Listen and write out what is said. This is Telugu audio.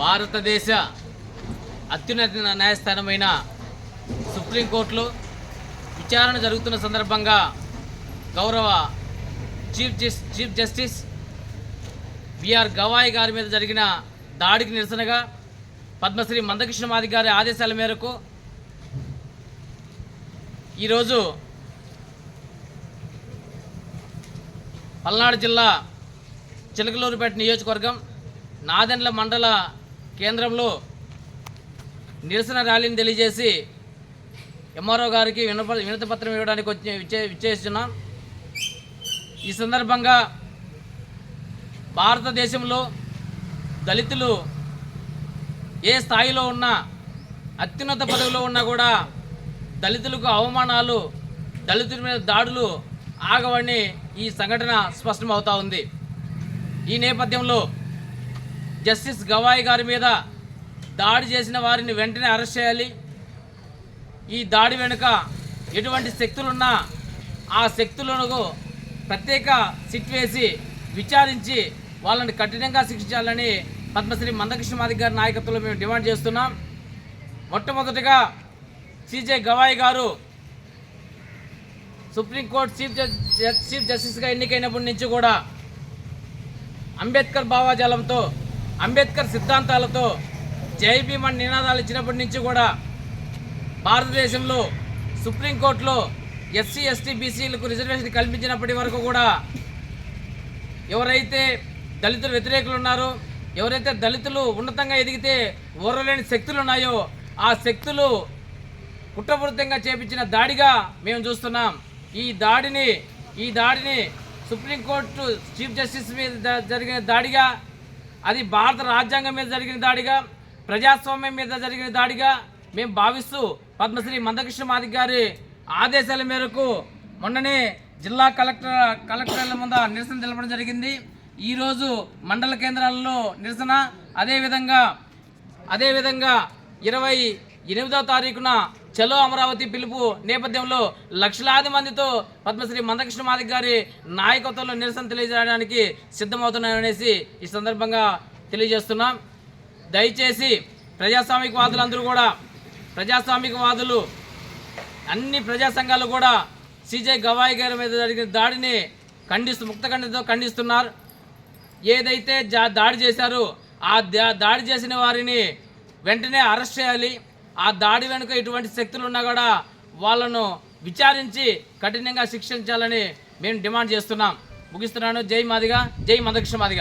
భారతదేశ అత్యున్నత న్యాయస్థానమైన సుప్రీంకోర్టులో విచారణ జరుగుతున్న సందర్భంగా గౌరవ chief just chief justice B R Gavai గారి మీద జరిగిన దాడికి నిరసనగా పద్మశ్రీ మందకృష్ణ మాది గారి ఆదేశాల మేరకు ఈరోజు పల్నాడు జిల్లా చిలకలూరుపేట నియోజకవర్గం నాదెండ్ల మండల కేంద్రంలో నిరసన ర్యాలీని తెలియజేసి ఎంఆర్ఓ గారికి వినప వినతిపత్రం ఇవ్వడానికి వచ్చి విచ్చే విచ్చేస్తున్నాం ఈ సందర్భంగా భారతదేశంలో దళితులు ఏ స్థాయిలో ఉన్నా అత్యున్నత పదవిలో ఉన్నా కూడా దళితులకు అవమానాలు దళితుల మీద దాడులు ఆగవని ఈ సంఘటన స్పష్టమవుతా ఉంది. ఈ నేపథ్యంలో జస్టిస్ గవాయ్ గారి మీద దాడి చేసిన వారిని వెంటనే అరెస్ట్ చేయాలి. ఈ దాడి వెనుక ఎటువంటి శక్తులున్నా ఆ శక్తులను ప్రత్యేక సిట్ వేసి విచారించి వాళ్ళని కఠినంగా శిక్షించాలని పద్మశ్రీ మందకృష్ణ మాదిక్ గారి నాయకత్వంలో మేము డిమాండ్ చేస్తున్నాం. మొట్టమొదటిగా CJ Gavai garu supreme court chief chief జస్టిస్గా ఎన్నికైనప్పటి నుంచి కూడా అంబేద్కర్ భావాజాలంతో అంబేద్కర్ సిద్ధాంతాలతో జై భీమ్ నినాదాలు ఇచ్చినప్పటి నుంచి కూడా భారతదేశంలో సుప్రీంకోర్టులో ఎస్సీ ఎస్టీ బీసీలకు రిజర్వేషన్ కల్పించినప్పటి వరకు కూడా ఎవరైతే దళితులు వ్యతిరేకులు ఉన్నారో ఎవరైతే దళితులు ఉన్నతంగా ఎదిగితే ఓరలేని శక్తులు ఉన్నాయో ఆ శక్తులు కుట్రపూరితంగా చేపించిన దాడిగా మేము చూస్తున్నాం. ఈ దాడిని ఈ దాడిని సుప్రీంకోర్టు చీఫ్ జస్టిస్ మీద జరిగిన దాడిగా అది భారత రాజ్యాంగం మీద జరిగిన దాడిగా ప్రజాస్వామ్యం మీద జరిగిన దాడిగా మేము భావిస్తూ పద్మశ్రీ మందకృష్ణ మాదిక్ గారి ఆదేశాల మేరకు మొన్ననే జిల్లా కలెక్టర్ కలెక్టర్ల ముందు నిరసన తెలపడం జరిగింది. ఈరోజు మండల కేంద్రాలలో నిరసన. అదేవిధంగా అదేవిధంగా ఇరవై ఎనిమిదో తారీఖున చలో అమరావతి పిలుపు నేపథ్యంలో లక్షలాది మందితో పద్మశ్రీ మందకృష్ణ మాదిక్ గారి నాయకత్వంలో నిరసన తెలియజేయడానికి సిద్ధమవుతున్నారనేసి ఈ సందర్భంగా తెలియజేస్తున్నాం. దయచేసి ప్రజాస్వామికవాదులందరూ కూడా ప్రజాస్వామికవాదులు అన్ని ప్రజా సంఘాలు కూడా సిజే గవాయి గారి మీద జరిగిన దాడిని ఖండిస్తూ ముక్తఖండితో ఖండిస్తున్నారు. ఏదైతే జా దాడి చేశారో ఆ దా- దాడి చేసిన వారిని వెంటనే అరెస్ట్ చేయాలి. ఆ దాడి వెనుక ఎటువంటి శక్తులు ఉన్నా కూడా వాళ్ళను విచారించి కఠినంగా శిక్షించాలని మేము డిమాండ్ చేస్తున్నాం. ముగిస్తున్నాను. జై మాదిగా జై మదక్ష మాదిగా.